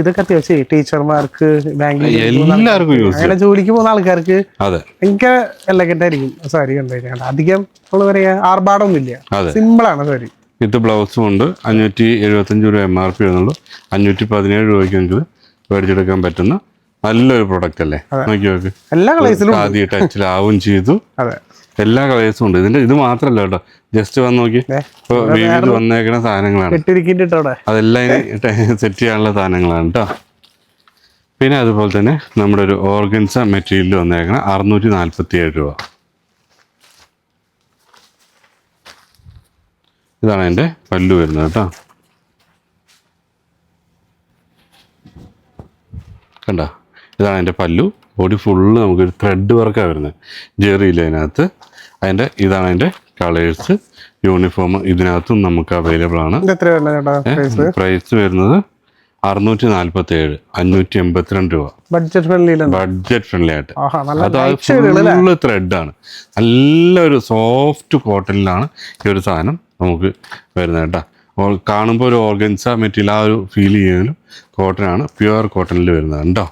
ഇതൊക്കെ അത്യാവശ്യം ടീച്ചർമാർക്ക് ബാങ്കിൽ എല്ലാവർക്കും അങ്ങനെ ജോലിക്ക് പോകുന്ന ആൾക്കാർക്ക് അതെ. ഭയങ്കര എലഗന്റ് ആയിരിക്കും സാരി കണ്ടുകഴിഞ്ഞാൽ അധികം നമ്മൾ പറയാ ആർഭാടൊന്നും ഇല്ല. അതെ. സിമ്പിൾ ആണ് സാരി. ഇത് ബ്ലൗസും ഉണ്ട്. അഞ്ഞൂറ്റി എഴുപത്തഞ്ച് രൂപ എം ആർ പി വരുന്നുള്ളൂ. അഞ്ഞൂറ്റി പതിനേഴ് രൂപയ്ക്ക് നിങ്ങൾക്ക് മേടിച്ചെടുക്കാൻ പറ്റുന്ന നല്ലൊരു പ്രൊഡക്റ്റ് അല്ലേ? നോക്കി നോക്ക് എല്ലാ കളേഴ്സിലും ആദ്യ ടച്ചിലാവും ചെയ്തു. അതെ. എല്ലാ കളേഴ്സും ഉണ്ട്. ഇതിന്റെ ഇത് മാത്രല്ല കേട്ടോ. ജസ്റ്റ് വന്ന് നോക്കി. വീട്ടിൽ ഇപ്പോൾ വന്നേക്കണ സാധനങ്ങളാണ്. അതെല്ലാം സെറ്റ് ചെയ്യാനുള്ള സാധനങ്ങളാണ് കേട്ടോ പിന്നെ അതുപോലെ തന്നെ നമ്മുടെ ഒരു ഓർഗൻസ മെറ്റീരിയൽ വന്നേക്കണ അറുന്നൂറ്റി നാൽപ്പത്തി ഏഴ് രൂപ. ഇതാണ് എന്റെ പല്ലു വരുന്നത് കേട്ടോ കണ്ട? ഇതാണ് എന്റെ പല്ലു. ബോഡി ഫുള്ള് നമുക്കൊരു ത്രെഡ് വർക്കാണ് വരുന്നത്. ജെറിയില്ല അതിനകത്ത് അതിന്റെ ഇതാണ് അതിന്റെ കളേഴ്സ് യൂണിഫോം ഇതിനകത്തും നമുക്ക് അവൈലബിൾ ആണ്. പ്രൈസ് വരുന്നത് അറുന്നൂറ്റി നാല്പത്തി ഏഴ് അഞ്ഞൂറ്റി എൺപത്തിരണ്ട് രൂപ. ബഡ്ജറ്റ് ഫ്രണ്ട്ലി ബഡ്ജറ്റ് ഫ്രണ്ട്ലി ആയിട്ട്. നല്ല ലൈറ്റ് ഫുള്ള് ത്രെഡാണ് നല്ലൊരു സോഫ്റ്റ് കോട്ടണിലാണ് ഈ ഒരു സാധനം നമുക്ക് വരുന്നത് കേട്ടോ. കാണുമ്പോൾ ഒരു ഓർഗൻസ മെറ്റീരിയൽ ആ ഒരു ഫീൽ ചെയ്യുന്നതിലും കോട്ടനാണ് പ്യുവർ കോട്ടണിൽ വരുന്നത് കേട്ടോ.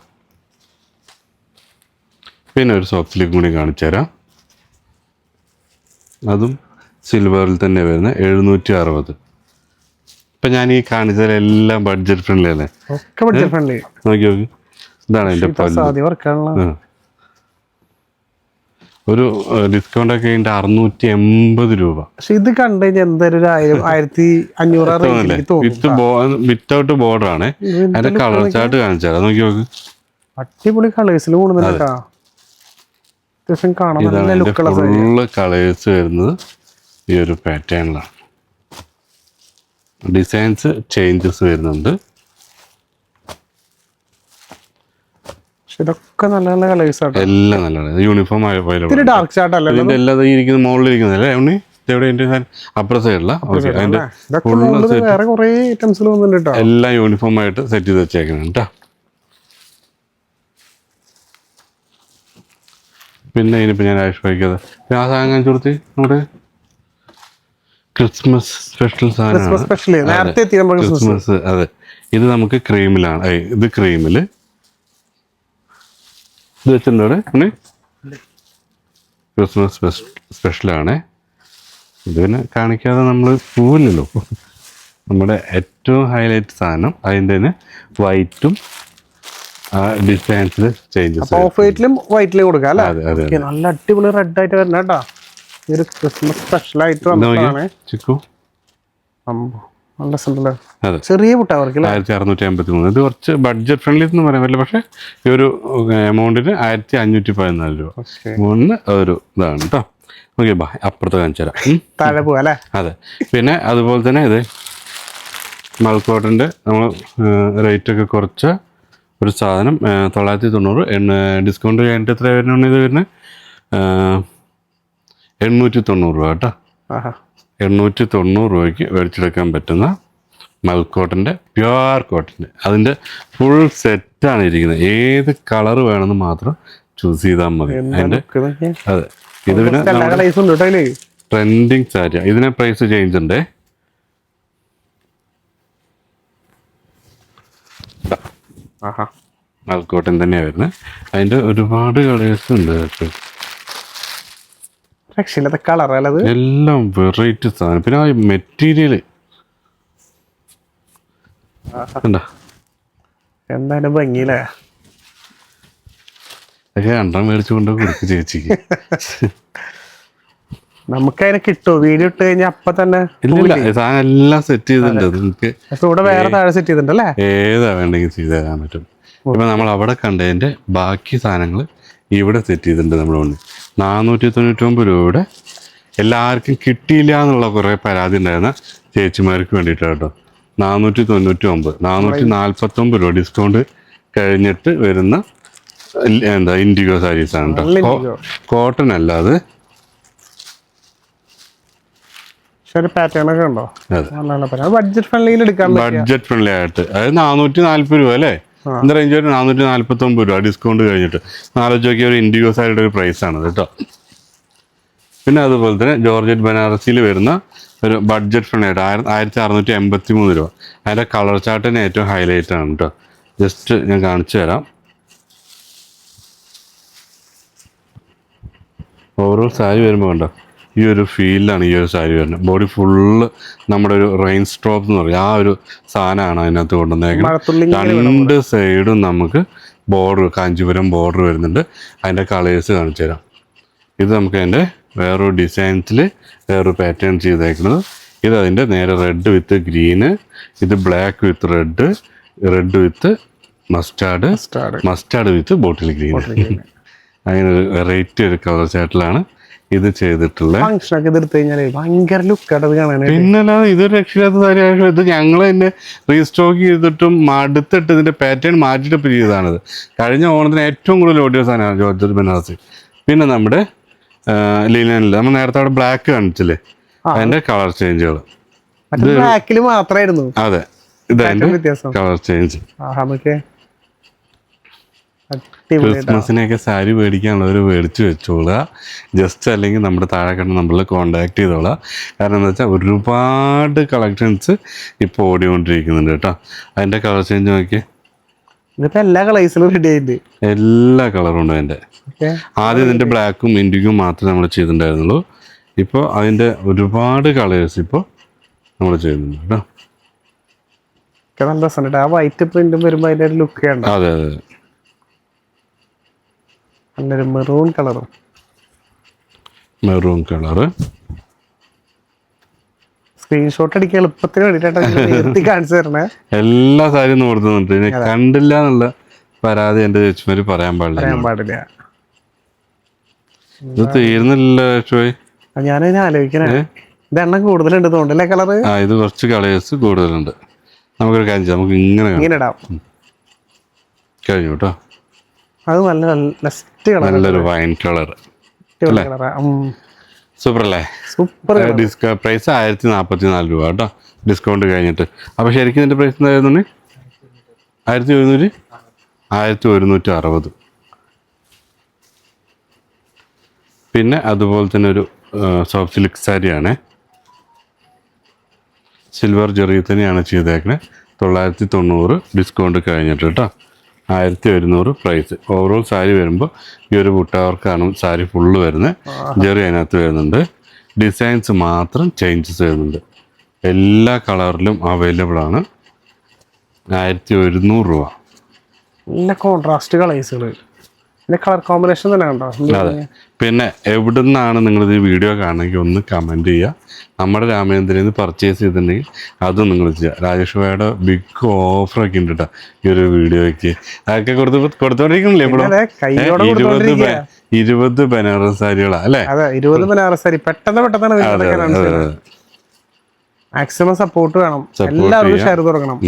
പിന്നെ ഒരു സോഫ്റ്റ് സിൽക്ക് കൂടി കാണിച്ചു തരാം അതും സിൽവറിൽ തന്നെ വരുന്ന എഴുന്നൂറ്റി അറുപത് ഇപ്പം ഞാൻ ഈ കാണിച്ചതെല്ലാം ബഡ്ജറ്റ് ഫ്രണ്ട്ലി അല്ലേ? ഒക്കെ ബഡ്ജറ്റ് ഫ്രണ്ട്ലി നോക്കി നോക്കി. ഇതാണ് എന്റെ പല്ല്. ഒരു ഡിസ്കൗണ്ട് ഒക്കെ കഴിഞ്ഞിട്ട് അറുന്നൂറ്റി എൺപത് രൂപ. പക്ഷെ ഇത് കണ്ടു കഴിഞ്ഞാൽ എന്തായാലും ഒരു ആയിരം ആയിരത്തി അഞ്ഞൂറ് ആ range എനിക്ക് തോന്നും. വിത്ത് വിത്തൗട്ട് ബോർഡർ ആണ്. അതിന്റെ കളർ ചാർട്ട് കാണിച്ചാൽ നോക്കി നോക്ക്. അടിപൊളി കളേഴ്സിൽ കൂടുന്നുണ്ട് അത്യാവശ്യം കാണാൻ നല്ല ലുക്കുള്ള ഫുള്ള് കളേഴ്സ് വരുന്നത് ഈ ഒരു പാറ്റേണിലാണ് ഡിസൈൻസ് ചേഞ്ചസ് വരുന്നുണ്ട്. ഇതൊക്കെ നല്ല നല്ല കളേഴ്സ് ആണ് എല്ലാം നല്ലതാണ് യൂണിഫോം അവൈലബിൾ ഡാർക്ക് ചാർട്ട് അല്ല ഇതിന്റെ എല്ലാം ഇരിക്കുന്ന മുകളിൽ ഇരിക്കുന്നതല്ലേ? ഉണ്ണി? എന്റെ അപ്പുറ സൈഡില അതിന്റെ എല്ലാം യൂണിഫോം ആയിട്ട് സെറ്റ് ചെയ്ത് വെച്ചേക്കുന്നുണ്ട് കേട്ടോ പിന്നെ ഇനിയിപ്പോൾ ഞാൻ ആയുഷ് പിന്നെ ആ സാധനം കാണിച്ചു കൊടുത്ത് നമ്മുടെ ക്രിസ്മസ് സ്പെഷ്യൽ ക്രിസ്മസ് സാധനമാണ് ക്രിസ്മസ്. അതെ. ഇത് നമുക്ക് ക്രീമിലാണ്. ഇത് ക്രീമിൽ ഇത് വെച്ചിട്ടുണ്ട് അവിടെ? ക്രിസ്മസ് സ്പെഷ്യലാണ് ഇത് പിന്നെ കാണിക്കാതെ നമ്മൾ പോവില്ലല്ലോ. നമ്മുടെ ഏറ്റവും ഹൈലൈറ്റ് സാധനം. അതിന്റെ തന്നെ വൈറ്റും ഡിസൈൻസിൽ ചേഞ്ചസ് ഓഫ് വൈറ്റിലും വൈറ്റിലും കൊടുക്കാം അല്ലേ? നല്ല അടിപൊളി റെഡ് ആയിട്ട് വരണം കേട്ടോ. ഈ ഒരു ക്രിസ്മസ് സ്പെഷ്യൽ ആയിട്ട് നല്ല അതെ. ചെറിയ പുട്ടാവർക്ക് അല്ലേ? ആയിരത്തി അറുന്നൂറ്റി അമ്പത്തി മൂന്ന് ഇത് കുറച്ച് ബഡ്ജറ്റ് ഫ്രണ്ട്ലി എന്ന് പറയാൻ പറ്റില്ല പക്ഷേ ഈ ഒരു എമൗണ്ടിന് ആയിരത്തി അഞ്ഞൂറ്റി പതിനാല് രൂപ മൂന്ന് ഒരു ഇതാണ് കേട്ടോ ഓക്കെ ബാ അപ്പുറത്ത് കാണിച്ചു തരാം. താഴെ പോവാ അതെ. പിന്നെ അതുപോലെ തന്നെ ഇത് മൾക്കോട്ടിന്റെ നമ്മൾ റേറ്റ് ഒക്കെ കുറച്ച ഒരു സാധനം തൊള്ളായിരത്തി തൊണ്ണൂറ് എണ്ണ ഡിസ്കൗണ്ട് കഴിഞ്ഞിട്ട് എത്ര വരുന്നുണ്ട് ഇത് വരുന്നത് എണ്ണൂറ്റി തൊണ്ണൂറ് രൂപ കേട്ടോ. എണ്ണൂറ്റി തൊണ്ണൂറ് രൂപയ്ക്ക് മേടിച്ചെടുക്കാൻ പറ്റുന്ന മൽക്കോട്ടിന്റെ പ്യുവർ കോട്ടിന്റെ. അതിന്റെ ഫുൾ സെറ്റാണ് ഇരിക്കുന്നത്. ഏത് കളർ വേണമെന്ന് മാത്രം ചൂസ് ചെയ്താൽ മതി. അതിന്റെ അതെ. ഇത് പിന്നെ ട്രെൻഡിങ് സാരിയാണ് ഇതിനെ പ്രൈസ് ചേഞ്ച് ഉണ്ട്? ആഹാ. മൽക്കോട്ടൻ തന്നെയാണ് വരുന്നത് അതിന്റെ ഒരുപാട് കളേഴ്സ് ഉണ്ട് കേട്ടോ. രക്ഷയില്ലാത്ത കളർ അല്ലത് എല്ലാം വെറൈറ്റി സാധനം. പിന്നെ ആ മെറ്റീരിയൽ. എന്തായാലും ഭംഗിയില്ലേ? അതൊക്കെ രണ്ടാം മേടിച്ചു കൊണ്ട് കൊടുക്കും ചേച്ചിക്ക്. <laughs> നമുക്ക് അതിനെ കിട്ടുമോ വീഡിയോ ഇട്ട് കഴിഞ്ഞാൽ അപ്പൊ തന്നെ സാധനം എല്ലാം സെറ്റ് ചെയ്തിട്ടുണ്ട്. നിങ്ങൾക്ക് അപ്പൊ ഇവിടെ വേറെ താഴെ സെറ്റ് ചെയ്തിട്ടുണ്ട് ഏതാ വേണ്ടെങ്കിൽ ചെയ്ത് തരാൻ പറ്റും. ഇപ്പൊ നമ്മൾ അവിടെ കണ്ടതിന്റെ ബാക്കി സാധനങ്ങൾ ഇവിടെ സെറ്റ് ചെയ്തിട്ടുണ്ട് നമ്മൾ മുന്നിൽ. നാനൂറ്റി തൊണ്ണൂറ്റൊമ്പത് രൂപയുടെ എല്ലാവർക്കും കിട്ടിയില്ല എന്നുള്ള കുറെ പരാതി ഉണ്ടായിരുന്ന ചേച്ചിമാർക്ക് വേണ്ടിയിട്ടാണ് കേട്ടോ. നാനൂറ്റി തൊണ്ണൂറ്റി ഒമ്പത് നാനൂറ്റി നാൽപ്പത്തൊമ്പത് രൂപ ഡിസ്കൗണ്ട് കഴിഞ്ഞിട്ട് വരുന്ന എന്താ ഇൻഡിഗോ സാരീസാണ് കേട്ടോ. കോട്ടൺ അല്ല അത് പക്ഷെ ഒരു പാറ്റേൺ ഒക്കെ ഉണ്ടോ? ബഡ്ജറ്റ് ഫ്രണ്ട്ലിയിൽ എടുക്കാൻ പറ്റിയ ബഡ്ജറ്റ് ഫ്രണ്ട്ലി ആയിട്ട്. അതായത് നാനൂറ്റി നാല്പത് രൂപ അല്ലേ? എന്താ റേഞ്ച് വരും നാനൂറ്റി നാല്പത്തി ഒമ്പത് രൂപ. ഡിസ്കൗണ്ട് കഴിഞ്ഞിട്ട്. നാലോചിച്ച് നോക്കിയ ഒരു ഇൻഡിഗോ സാരിയുടെ ഒരു പ്രൈസ് ആണ് കേട്ടോ. പിന്നെ അതുപോലെ തന്നെ ജോർജറ്റ് ബനാറസിയിൽ വരുന്ന ഒരു ബഡ്ജറ്റ് ഫ്രണ്ട്ലി ആയിട്ട് ആയിര- ആയിരത്തി അറുന്നൂറ്റി എൺപത്തി മൂന്ന് രൂപ അതിന്റെ കളർ ചാർട്ടിന് ഏറ്റവും ഹൈലൈറ്റ് ആണ് കേട്ടോ. ജസ്റ്റ് ഞാൻ കാണിച്ചു തരാം. ഓരോ സാരി വരുമ്പോൾ കണ്ടോ? ഈ ഒരു ഫീലിലാണ് ഈ ഒരു സാരി വരുന്നത്. ബോഡി ഫുള്ള് നമ്മുടെ ഒരു റെയിൻ സ്ട്രോപ്പ് എന്ന് പറയും. ആ ഒരു സാധനമാണ് അതിനകത്ത് കൊണ്ടുവന്നേക്കുന്നത് രണ്ട് സൈഡും നമുക്ക് ബോർഡർ കാഞ്ചിപുരം ബോർഡർ വരുന്നുണ്ട്. അതിന്റെ കളേഴ്സ് കാണിച്ചു തരാം. ഇത് നമുക്ക് അതിന്റെ വേറൊരു ഡിസൈൻസിൽ വേറൊരു പാറ്റേൺ ചെയ്തേക്കുന്നത്. ഇത് അതിന്റെ നേരെ റെഡ് വിത്ത് ഗ്രീന് ഇത് black with red red with mustard mustard with bottle green അങ്ങനെ ഒരു വെറൈറ്റി ഒരു കളർ ചാട്ടിലാണ് ഇത് ചെയ്തിട്ടുള്ള ഫംഗ്ഷൻ ഒക്കെ ഇത് എടുത്തു കഴിഞ്ഞാൽ ഭയങ്കര ലുക്കായിട്ട് കാണാനായിട്ട്. പിന്നല്ലാതെ ഇതൊരു രക്ഷയില്ലാത്ത കാര്യമായിട്ട് ഇത് ഞങ്ങൾ തന്നെ റീസ്റ്റോക്ക് ചെയ്തിട്ടും മടുത്തിട്ട് ഇതിന്റെ പാറ്റേൺ മാറ്റിയിട്ട് ഇപ്പം ചെയ്തതാണിത്. കഴിഞ്ഞ ഓണത്തിന് ഏറ്റവും കൂടുതൽ ഓടിയ സാധനമാണ് ജോർജ് ബനാറസി. പിന്നെ നമ്മുടെ ലീലനിൽ നമ്മൾ നേരത്തെ അവിടെ ബ്ലാക്ക് കാണിച്ചില്ലേ? അതിന്റെ കളർ ചേഞ്ചുകൾ ബ്ലാക്കിൽ മാത്രമായിരുന്നു അതെ. ഇതായിരുന്നു കളർ ചേഞ്ച് നമുക്ക് ക്രിസ്മസിനെയൊക്കെ സാരി മേടിക്കാനുള്ളവർ മേടിച്ച് വെച്ചോളുക. ജസ്റ്റ് അല്ലെങ്കിൽ നമ്മുടെ താഴെ കണ്ട് നമ്മൾ കോണ്ടാക്ട് ചെയ്തോളാം കാരണം എന്താ വെച്ചാൽ ഒരുപാട് കളക്ഷൻസ് ഇപ്പോൾ ഓടിക്കൊണ്ടിരിക്കുന്നുണ്ട് കേട്ടോ. അതിന്റെ കളർ ചേഞ്ച് നോക്കി ഇതിപ്പോ എല്ലാ കളേഴ്സിലും റെഡി ആയിട്ട് എല്ലാ കളറും ഉണ്ട് അതിന്റെ ആദ്യം ഇതിന്റെ ബ്ലാക്കും ഇൻഡിക്കും മാത്രമേ നമ്മൾ ചെയ്തിട്ടുണ്ടായിരുന്നുള്ളൂ. ഇപ്പോൾ അതിന്റെ ഒരുപാട് കളേഴ്സ് ഇപ്പോൾ നമ്മൾ ചെയ്യുന്നുണ്ട് കേട്ടോ. നല്ല രസമുണ്ട്. ആ വൈറ്റ് പ്രിന്റും വരുമ്പോ അതിന്റെ ഒരു ലുക്ക് അതെ അതെ. നല്ലൊരു മെറൂൺ കളറും. Maroon colour. സ്ക്രീൻഷോട്ട് അടിക്കാൻ എളുപ്പത്തിന് വേണ്ടിട്ടാണ് കാണിച്ചു തരണേ. എല്ലാ സാരിയും കൊടുക്കുന്നുണ്ട് ഇനി കണ്ടില്ല എന്നുള്ള പരാതി എന്റെ ചേച്ചിമാര് പറയാൻ പാടില്ല. പറയാൻ പാടില്ല. ഇത് തീരുന്നില്ല ലക്ഷ്മി ഞാനതിനെ ആലോചിക്കണേ. ഇത് എണ്ണം കൂടുതലുണ്ട് തോണ്ടല്ലേ കളറ്? ആ ഇത് കുറച്ച് കളേഴ്സ് കൂടുതലുണ്ട്. നമുക്കൊരു കാര്യം നമുക്ക് ഇങ്ങനെ ഇങ്ങനെ ഇടാം. കഴിഞ്ഞു കേട്ടോ. അത് നല്ല നെസ്റ്റ് കളർ നല്ലൊരു വൈൻ കളർ സൂപ്പർ അല്ലേ? സൂപ്പർ ഡിസ്ക പ്രൈസ് ആയിരത്തി നാൽപ്പത്തി നാല് രൂപ കേട്ടോ. ഡിസ്കൗണ്ട് കഴിഞ്ഞിട്ട്. അപ്പോൾ ശരിക്കും ഇതിന്റെ പ്രൈസ് എന്തായിരുന്നു ആയിരത്തി ഒരുന്നൂറ്റി ആയിരത്തി ഒരുന്നൂറ്റി അറുപത് പിന്നെ അതുപോലെ തന്നെ ഒരു സോഫ്റ്റ് സിൽക്ക് സാരിയാണ് സിൽവർ ജെറി തന്നെയാണ് ചെയ്തേക്കുന്നത് തൊള്ളായിരത്തി തൊണ്ണൂറ് ഡിസ്കൗണ്ട് കഴിഞ്ഞിട്ട് കേട്ടോ. ആയിരത്തി ഒരുന്നൂറ് പ്രൈസ് ഓവറോൾ സാരി വരുമ്പോൾ ഈ ഒരു ബുട്ടാവർക്കാണ് സാരി ഫുള്ള് വരുന്നത് ജെറി അതിനകത്ത് വരുന്നുണ്ട്. ഡിസൈൻസ് മാത്രം ചേഞ്ചസ് വരുന്നുണ്ട്. എല്ലാ കളറിലും അവൈലബിൾ ആണ്. ആയിരത്തി ഒരുന്നൂറ് രൂപ. നല്ല കോൺട്രാസ്റ്റ് കളേഴ്സുകൾ പിന്നെ കളർ കോമ്പിനേഷൻ തന്നെ കണ്ടോ? പിന്നെ എവിടുന്നാണ് ഈ വീഡിയോ കാണണമെങ്കിൽ ഒന്ന് കമന്റ് ചെയ്യുക. നമ്മുടെ രാമേന്ദ്രയിൽ നിന്ന് പർച്ചേസ് ചെയ്തിട്ടുണ്ടെങ്കിൽ അതും നിങ്ങൾ ചെയ്യുക. രാജേഷ് ബിഗ് ഒക്കെ ഉണ്ട് കേട്ടോ ഈ ഒരു വീഡിയോയ്ക്ക്. അതൊക്കെ കൊടുത്ത് കൊടുത്തോണ്ടിരിക്കണില്ലേ ഇവിടെ ഇരുപത് ബനാറസ് സാരികളാ അല്ലേ? ഇരുപത് ബനാറസ് സാരി. പെട്ടെന്ന് പെട്ടെന്ന് മാക്സിമം സപ്പോർട്ട് വേണം. എല്ലാവരും ഷെയർ തുടങ്ങണം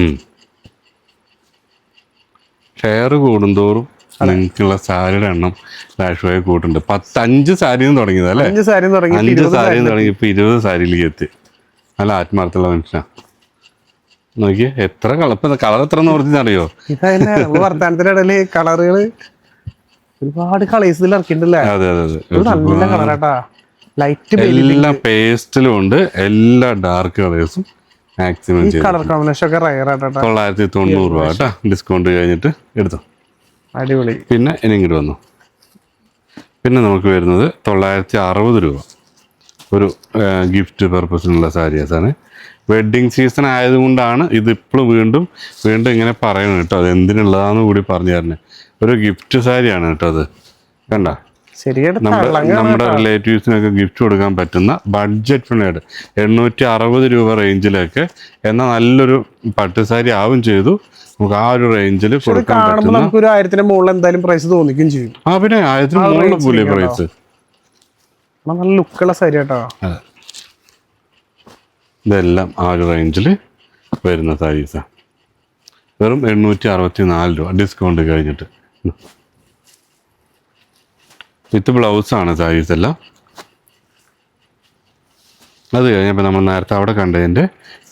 ഷെയർ കൂടുന്തോറും നിങ്ങൾക്കുള്ള സാരിയുടെ എണ്ണം ലാഷ് ഭായി കൂട്ടുണ്ട്. പത്തഞ്ച് അഞ്ച് സാരിയും തുടങ്ങിയത് അല്ലേ? അഞ്ച് സാരി തുടങ്ങി അഞ്ച് സാരി തുടങ്ങി ഇപ്പൊ ഇരുപത് സാരിയിലേക്ക് എത്തി. നല്ല ആത്മാർത്ഥമുള്ള മനുഷ്യനാ. നോക്കിയേ എത്ര കളർ കളർ എത്ര നമ്മൾ വർത്താനത്തിന്റെ കളറുകൾ ഒരുപാട് കളേഴ്സ് ഇറക്കിണ്ടല്ലേ അതെ അതെ അതെ. ഇത് നല്ല കളറാട്ടാ. ലൈറ്റ് എല്ലാ പേസ്റ്റിലും ഉണ്ട്. എല്ലാ ഡാർക്ക് കളേഴ്സും മാക്സിമം കളർ കോമ്പിനേഷൻ ഒക്കെ റയർ ആട്ടാ തൊള്ളായിരത്തി തൊണ്ണൂറ് രൂപ കേട്ടോ. ഡിസ്കൗണ്ട് കഴിഞ്ഞിട്ട് എടുത്തു. അടിപൊളി. പിന്നെ ഇനി ഇങ്ങോട്ട് വന്നു. പിന്നെ നമുക്ക് വരുന്നത് തൊള്ളായിരത്തി അറുപത് രൂപ. ഒരു ഗിഫ്റ്റ് പർപ്പസിനുള്ള സാരീസാണ് വെഡ്ഡിങ് സീസൺ ആയതുകൊണ്ടാണ് ഇത് ഇപ്പോൾ വീണ്ടും വീണ്ടും ഇങ്ങനെ പറയണം കേട്ടോ. അത് എന്തിനുള്ളതാണെന്ന് കൂടി പറഞ്ഞു തരണേ ഒരു ഗിഫ്റ്റ് സാരിയാണ് കേട്ടോ അത്. കണ്ട? നമ്മുടെ റിലേറ്റീവ്സിനൊക്കെ ഗിഫ്റ്റ് കൊടുക്കാൻ പറ്റുന്ന ബഡ്ജറ്റ് ഫ്രണ്ട് എണ്ണൂറ്റി അറുപത് രൂപ റേഞ്ചിലൊക്കെ എന്ന നല്ലൊരു പട്ടുസാരി ആവും ചെയ്തു. നമുക്ക് ആ ഒരു റേഞ്ചിൽ കൊടുക്കാൻ പറ്റുന്ന നമുക്ക് ഒരു ആയിരത്തിന് മുകളിൽ എന്തായാലും പ്രൈസ് തോന്നിക്കും ചെയ്യും. ആ പിന്നെ ആയിരത്തിന് മുകളിൽ range പ്രൈസ് നല്ല ലുക്കുള്ള സാരി കേട്ടോ. ഇതെല്ലാം ആ ഒരു റേഞ്ചിൽ വരുന്ന സാരീസാണ് വെറും എണ്ണൂറ്റി അറുപത്തി നാല് രൂപ. ഡിസ്കൗണ്ട് കഴിഞ്ഞിട്ട്. വിത്ത് ബ്ലൗസാണ് സാരീസ് എല്ലാം അത് കഴിഞ്ഞപ്പോൾ നമ്മൾ നേരത്തെ അവിടെ കണ്ടതിന്റെ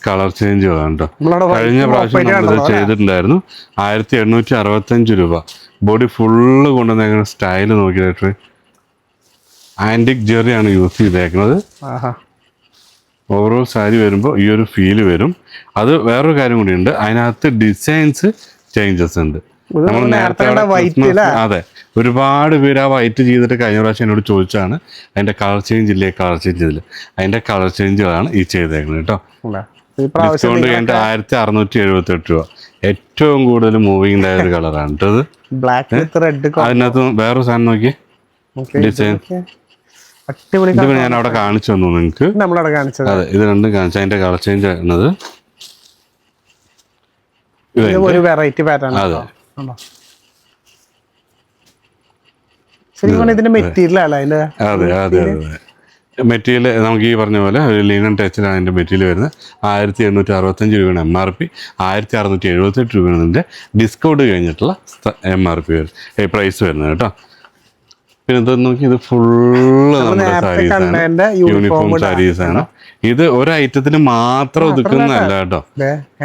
കളർ ചേഞ്ച് കേട്ടോ. കഴിഞ്ഞ പ്രാവശ്യം അല്ലേ? ചെയ്തിട്ടുണ്ടായിരുന്നു. ആയിരത്തി എണ്ണൂറ്റി അറുപത്തഞ്ച് രൂപ. ബോഡി ഫുള്ള് കൊണ്ടുവന്ന സ്റ്റൈൽ നോക്കിയിട്ട് ആന്റിക് ജെറിയാണ് യൂസ് ചെയ്തേക്കുന്നത്. ഓവറോൾ സാരി വരുമ്പോൾ ഈ ഒരു ഫീൽ വരും. അത് വേറൊരു കാര്യം കൂടിയുണ്ട്. അതിനകത്ത് ഡിസൈൻസ് ചേഞ്ചസ് ഉണ്ട്. നമ്മൾ നേരത്തെ അതെ. ഒരുപാട് പേര് ആ വൈറ്റ് ചെയ്തിട്ട് കഴിഞ്ഞ പ്രാവശ്യം എന്നോട് ചോദിച്ചാണ് അതിന്റെ കളർ ചേഞ്ച് ഇല്ലേ? കളർ ചേഞ്ച് ഇല്ല അതിന്റെ കളർ ചേഞ്ചുകളാണ് ഈ ചെയ്തേക്കുന്നത് കേട്ടോ. ഡിസ്കൗണ്ട് കഴിഞ്ഞിട്ട് ആയിരത്തി അറുന്നൂറ്റി എഴുപത്തി എട്ട് രൂപ. ഏറ്റവും കൂടുതൽ മൂവിങ് ആയ ഒരു കളറാണ് കേട്ടോ അത് ബ്ലാക്ക് റെഡ് അതിനകത്ത് വേറൊരു സാധനം നോക്കി ഡിസൈൻ ഞാൻ അവിടെ കാണിച്ചു തന്നു നിങ്ങൾക്ക്. അതെ ഇത് രണ്ടും കാണിച്ചു. അതിന്റെ കളർ ചേഞ്ച് ആയിരുന്നത് ഒരു വെറൈറ്റി പാറ്റേൺ അതെ. ശരിക്കും ഇതിന്റെ മെറ്റീരിയൽ അല്ല അതിന്റെ അതെ അതെ അതെ. മെറ്റീരിയൽ? നമുക്ക് ഈ പറഞ്ഞ പോലെ ലീനൻ ടച്ചിലാണ് അതിന്റെ മെറ്റീരിയൽ വരുന്നത്. ആയിരത്തി എണ്ണൂറ്റി അറുപത്തഞ്ച് രൂപയാണ് എം ആർ പി ആയിരത്തി അറുന്നൂറ്റി എഴുപത്തെട്ട് രൂപയാണ് ഇതിന്റെ ഡിസ്കൗണ്ട് കഴിഞ്ഞിട്ടുള്ള എം ആർ പി പ്രൈസ് വരുന്നത്. കേട്ടോ. പിന്നെ ഇത് നോക്കി ഇത് ഫുള്ള് നമ്മുടെ സാരീസാണ് യൂണിഫോം സാരീസാണ് ഇത് ഒരു ഐറ്റത്തിന് മാത്രം ഒതുക്കുന്നതല്ല കേട്ടോ.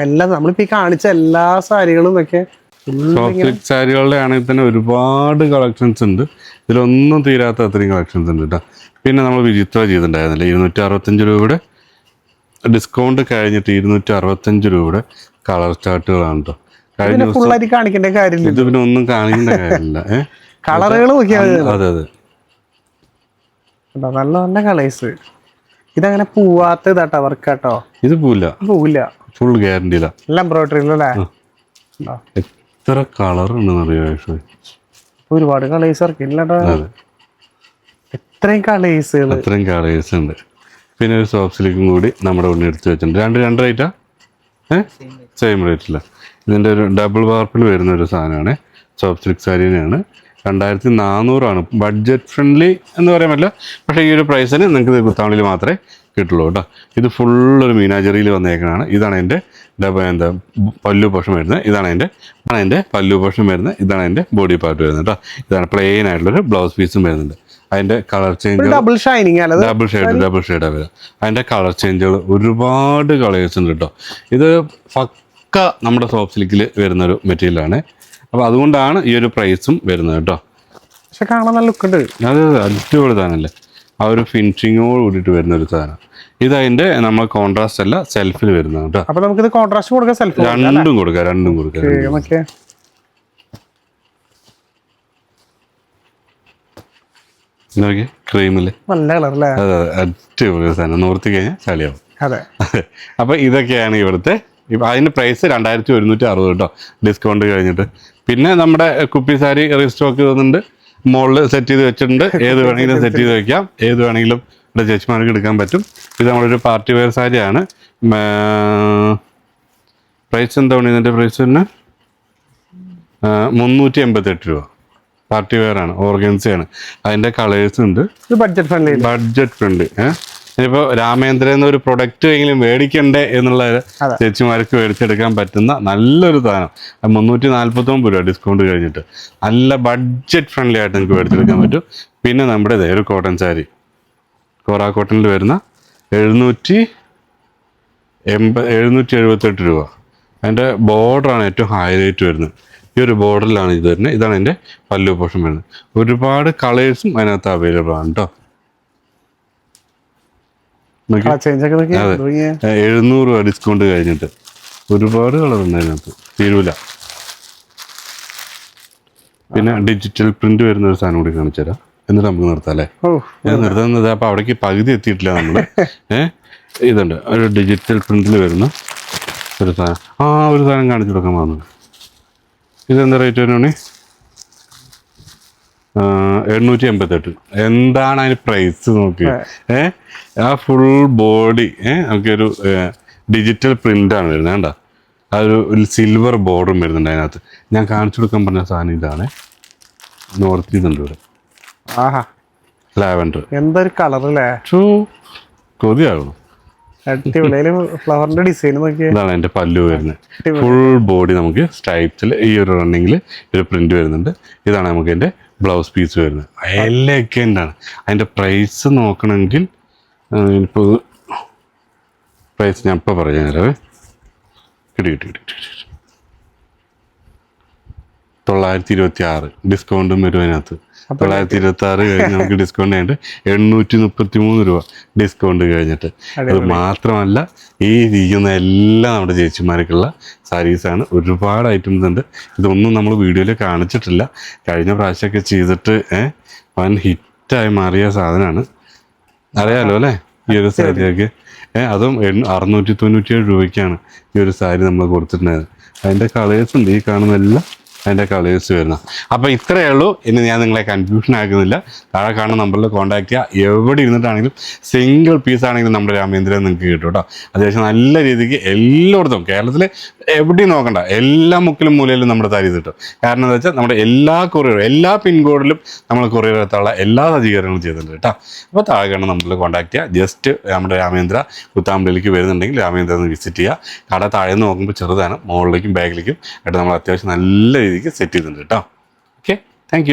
എല്ലാം നമ്മളിപ്പോ ഈ കാണിച്ച എല്ലാ സാരികളും ഒക്കെ സോഫ്റ്റ് സാരികളുടെ ആണെങ്കിൽ തന്നെ ഒരുപാട് കളക്ഷൻസ് ഉണ്ട്. ഇതിലൊന്നും തീരാത്ത അത്രയും കളക്ഷൻസ് ഉണ്ട് കേട്ടോ പിന്നെ നമ്മൾ വിചിത്ര ചെയ്തിട്ടുണ്ടായിരുന്നില്ല? ഇരുന്നൂറ്റി അറുപത്തഞ്ച് രൂപയുടെ ഡിസ്കൗണ്ട് കഴിഞ്ഞിട്ട് ഇരുന്നൂറ്റി അറുപത്തഞ്ച് രൂപയുടെ കളർ ചാർട്ടുകളാണ് കേട്ടോ കഴിഞ്ഞ പിന്നെ ദിവസം കാണിക്കേണ്ട കാര്യമില്ല. ഇത് പിന്നെ ഒന്നും കാണിക്കേണ്ട കാര്യമില്ല. കളറുകൾ അതെ അതെ. നല്ല നല്ല കളേഴ്സ് ഇതങ്ങനെ പൂവാത്ത ഇതാട്ടോ വർക്ക് കേട്ടോ ഇത് പൂല പൂല ഫുൾ ഗ്യാരണ്ടിയില്ല എല്ലാം എംബ്രോയിഡറിയിലല്ലേ ഉണ്ടോ? എത്ര കളർ ഉണ്ടെന്ന് അറിയോ ആക്ച്വലി ഒരുപാട് കളേഴ്സ് ഇറക്കില്ലടാ ഇത്രയും കളേഴ്സുകൾ അത്രയും കളേഴ്സ് ഉണ്ട്. പിന്നെ ഒരു സോഫ്റ്റ് സിലിക്കും കൂടി നമ്മുടെ ഉണ്ണി എടുത്ത് വെച്ചിട്ടുണ്ട്. രണ്ട് രണ്ട് റേറ്റാ ഏഹ് സെയിം റേറ്റില്ല ഇതിന്റെ ഒരു ഡബിൾ വാർപ്പിൽ വരുന്ന ഒരു സാധനമാണ്. സോഫ്റ്റ് സിൽക്ക് തന്നെയാണ്. രണ്ടായിരത്തി നാനൂറാണ് ബഡ്ജറ്റ് ഫ്രണ്ട്ലി എന്ന് പറയാൻ പറ്റില്ല. പക്ഷേ ഈ ഒരു പ്രൈസിന് നിങ്ങൾക്ക് കുത്താവളിയിൽ മാത്രമേ കിട്ടുള്ളൂ കേട്ടോ. ഇത് ഫുള്ളൊരു മീനാജറിയിൽ വന്നേക്കണാണ് ഇതാണ് എന്റെ ഡബ എന്താ പല്ലു പോഷം വരുന്നത്. ഇതാണ് എന്റെ ഇതാണ് എന്റെ പല്ലു പോർഷൻ വരുന്നത്. ഇതാണ് എന്റെ ബോഡി പാർട്ട് വരുന്നത് കേട്ടോ ഇതാണ് പ്ലെയിൻ ആയിട്ടുള്ളൊരു ബ്ലൗസ് പീസും വരുന്നുണ്ട് അതിന്റെ colour change double shining double shade double shade വരിക. അതിന്റെ കളർ ചേഞ്ചുകൾ ഒരുപാട് കളേഴ്സ് ഉണ്ട് കേട്ടോ ഇത് പക്ക നമ്മുടെ സോഫ്റ്റ് സിൽക്കിൽ വരുന്നൊരു മെറ്റീരിയലാണ് അപ്പോൾ അതുകൊണ്ടാണ് ഈ ഒരു പ്രൈസും വരുന്നത് കേട്ടോ പക്ഷെ കാണാൻ നല്ല ലുക്ക് ഉണ്ട്. അത് അടിപൊളി സാധനമല്ലേ? ആ ഒരു ഫിനിഷിങ്ങോട് കൂടിയിട്ട് വരുന്ന ഒരു സാധനം. ഇത് അതിന്റെ നമ്മൾ കോൺട്രാസ്റ്റ് അല്ല സെൽഫിൽ വരുന്നത് കേട്ടോ അപ്പൊ നമുക്കിത് കോൺട്രാസ്റ്റ് കൊടുക്കാം സെൽഫ് രണ്ടും കൊടുക്കാം രണ്ടും കൊടുക്കാം അപ്പൊ ക്രീമിൽ നല്ല അതെ അതെ അടിപൊളി സാധനം. നോർത്തി കഴിഞ്ഞാൽ ചളിയാവും. അതെ. <laughs> അപ്പോൾ ഇതൊക്കെയാണ് ഇവിടുത്തെ അതിന്റെ പ്രൈസ് രണ്ടായിരത്തി ഒരുന്നൂറ്റി അറുപത് കേട്ടോ ഡിസ്കൗണ്ട് കഴിഞ്ഞിട്ട്. പിന്നെ നമ്മുടെ കുപ്പി സാരി റീസ്റ്റോക്ക് ചെയ്യുന്നുണ്ട് മുകളിൽ സെറ്റ് ചെയ്ത് വെച്ചിട്ടുണ്ട്. <laughs> ഏത് വേണമെങ്കിലും സെറ്റ് ചെയ്ത് വെക്കാം. ഏത് വേണമെങ്കിലും ഇവിടെ ചേച്ചിമാർക്ക് എടുക്കാൻ പറ്റും. ഇത് നമ്മളൊരു പാർട്ടി വെയർ സാരിയാണ്. പ്രൈസ് എന്താണ് ഇതിന്റെ പ്രൈസ് തന്നെ? മുന്നൂറ്റി എൺപത്തെട്ട് രൂപ. പാർട്ടി വെയർ ആണ് ഓർഗൻസിയാണ്. അതിന്റെ കളേഴ്സ് ഉണ്ട്. ബഡ്ജറ്റ് ഫ്രണ്ട്ലി ബഡ്ജറ്റ് ഫ്രണ്ട് ഏഹ് ഇനിയിപ്പോൾ രാമേന്ദ്രൻ എന്നൊരു പ്രൊഡക്റ്റ് എങ്കിലും മേടിക്കണ്ടേ എന്നുള്ള. ചേച്ചിമാർക്ക് മേടിച്ചെടുക്കാൻ പറ്റുന്ന നല്ലൊരു സാധനം. മുന്നൂറ്റി നാൽപ്പത്തൊമ്പത് രൂപ ഡിസ്കൗണ്ട് കഴിഞ്ഞിട്ട് നല്ല ബഡ്ജറ്റ് ഫ്രണ്ട്ലി ആയിട്ട് നിങ്ങൾക്ക് മേടിച്ചെടുക്കാൻ പറ്റും. പിന്നെ നമ്മുടെ ഇതേ ഒരു കോട്ടൺ സാരി കോറാ കോട്ടണിൽ വരുന്ന എഴുന്നൂറ്റി എൺപ എഴുന്നൂറ്റി എഴുപത്തെട്ട് രൂപ അതിന്റെ ബോർഡറാണ് ഏറ്റവും ഹൈലൈറ്റ് വരുന്നത്. ഈ ഒരു ബോർഡറിലാണ് ഇത് വരുന്നത്. ഇതാണ് എന്റെ പല്ലു പോഷൻ വരുന്നത്. ഒരുപാട് കളേഴ്സും അതിനകത്ത് അവൈലബിൾ ആണ് കേട്ടോ നോക്കി ആ ചേഞ്ച് ഒക്കെ നോക്കി അതെ. തുടങ്ങിയ ഏഹ് എഴുന്നൂറ് രൂപ ഡിസ്കൗണ്ട് കഴിഞ്ഞിട്ട്. ഒരുപാട് കളർ ഉണ്ട് അതിനകത്ത്. തീരൂല. പിന്നെ ഡിജിറ്റൽ പ്രിന്റ് വരുന്ന ഒരു സാധനം കൂടി കാണിച്ചു തരാം. എന്നിട്ട് നമുക്ക് നിർത്താം അല്ലേ? ഞാൻ നിർത്തുന്നത് അപ്പൊ അവിടേക്ക് പകുതി എത്തിയിട്ടില്ല നമ്മൾ. <laughs> ഏഹ് ഇതുണ്ട്. ഒരു ഡിജിറ്റൽ പ്രിന്റിൽ വരുന്ന ഒരു സാധനം ആ ഒരു സാധനം കാണിച്ചു കൊടുക്കാൻ പോകുന്നു ഇത് എന്താ റേറ്റ് വരുന്നേ എണ്ണൂറ്റി എൺപത്തെട്ട് എന്താണ് അതിന് പ്രൈസ് നോക്ക്? ഏ? ആ ഫുൾ ബോഡി ഏ? നമുക്കൊരു ഡിജിറ്റൽ പ്രിന്റ് ആണ് വരുന്നത്. കണ്ട? ആ ഒരു സിൽവർ ബോർഡറും വരുന്നുണ്ട് അതിനകത്ത്. ഞാൻ കാണിച്ചു കൊടുക്കാൻ പറഞ്ഞ സാധനം ഇതാണ്. നോർത്ത് ഇതുണ്ട് ഇവിടെ. ആഹാ. ലാവൻഡർ എന്തൊരു കളർ അല്ലേ കൊതിയാകണം അടിപൊളി ഫ്ലവറിന്റെ ഡിസൈൻ ഇതാണ് എന്റെ പല്ലു വരുന്നത്. ഫുൾ ബോഡി നമുക്ക് സ്ട്രൈപ്സിൽ ഈ ഒരു റണ്ണിങ്ങിൽ ഒരു പ്രിന്റ് വരുന്നുണ്ട്. ഇതാണ് നമുക്ക് എന്റെ ബ്ലൗസ് പീസ് വരുന്നത്. എല്ലൊക്കെ ആണ് അതിന്റെ പ്രൈസ് നോക്കണമെങ്കിൽ ഇപ്പോൾ പ്രൈസ് ഞാൻ ഇപ്പൊ പറയാം തരാവേ കിട്ടി കിട്ടി കിട്ടി. തൊള്ളായിരത്തി ഇരുപത്തി ആറ് ഡിസ്കൗണ്ടും വരും അതിനകത്ത്. തൊള്ളായിരത്തി ഇരുപത്തി ആറ് കഴിഞ്ഞ് നമുക്ക് ഡിസ്കൗണ്ട് കഴിഞ്ഞിട്ട് എണ്ണൂറ്റി മുപ്പത്തി മൂന്ന് രൂപ ഡിസ്കൗണ്ട് കഴിഞ്ഞിട്ട്. അത് മാത്രമല്ല ഈ ഇരിക്കുന്ന എല്ലാം നമ്മുടെ ചേച്ചിമാർക്കുള്ള സാരീസാണ് ഒരുപാട് ഐറ്റംസ് ഉണ്ട്. ഇതൊന്നും നമ്മൾ വീഡിയോയിൽ കാണിച്ചിട്ടില്ല. കഴിഞ്ഞ പ്രാവശ്യമൊക്കെ ചെയ്തിട്ട് വൻ ഹിറ്റായി മാറിയ സാധനമാണ്. അറിയാലോ അല്ലേ? ഈ ഒരു സാരിയൊക്കെ. ഏഹ് അതും എണ്ണ- അറുന്നൂറ്റി തൊണ്ണൂറ്റിയേഴ് രൂപയ്ക്കാണ് ഈ ഒരു സാരി നമ്മൾ കൊടുത്തിട്ടുണ്ടായത് അതിന്റെ കളേഴ്സ് ഉണ്ട്. ഈ കാണുന്ന എല്ലാം അതിന്റെ കളേഴ്സ് വരുന്നത്. അപ്പോൾ ഇത്രയേ ഉള്ളൂ. ഇനി ഞാൻ നിങ്ങളെ കൺഫ്യൂഷൻ ആക്കുന്നില്ല. താഴെ കാണുന്ന നമ്പറിൽ കോൺടാക്ട് ചെയ്യുക എവിടെ ഇരുന്നിട്ടാണെങ്കിലും സിംഗിൾ പീസ് ആണെങ്കിലും നമ്മുടെ രാമേന്ദ്രൻ നിങ്ങൾക്ക് കിട്ടും കേട്ടോ അത്യാവശ്യം നല്ല രീതിക്ക് എല്ലായിടത്തും കേരളത്തിൽ എവിടെയും നോക്കണ്ട. എല്ലാ മുക്കിലും മൂലയിലും നമ്മുടെ തരി കിട്ടും. കാരണം എന്താ വെച്ചാൽ നമ്മുടെ എല്ലാ കൊറിയറും എല്ലാ പിൻകോഡിലും നമ്മൾ കൊറിയർ എത്താനുള്ള എല്ലാ സജ്ജീകരണങ്ങളും ചെയ്തിട്ടുണ്ട് കേട്ടോ അപ്പോൾ താഴെ കാണുന്ന നമ്പറിൽ കോൺടാക്ട് ചെയ്യുക ജസ്റ്റ് നമ്മുടെ രാമേന്ദ്ര കുത്താമ്പലിലേക്ക് വരുന്നുണ്ടെങ്കിൽ രാമേന്ദ്ര ഒന്ന് വിസിറ്റ് ചെയ്യുക കട താഴെ നിന്ന് നോക്കുമ്പോൾ ചെറുതാണ്. മുകളിലേക്കും ബാഗിലേക്കും ആയിട്ട് നമ്മൾ അത്യാവശ്യം നല്ല രീതിക്ക് സെറ്റ് ചെയ്തിട്ടുണ്ട് കേട്ടോ ഓക്കെ താങ്ക്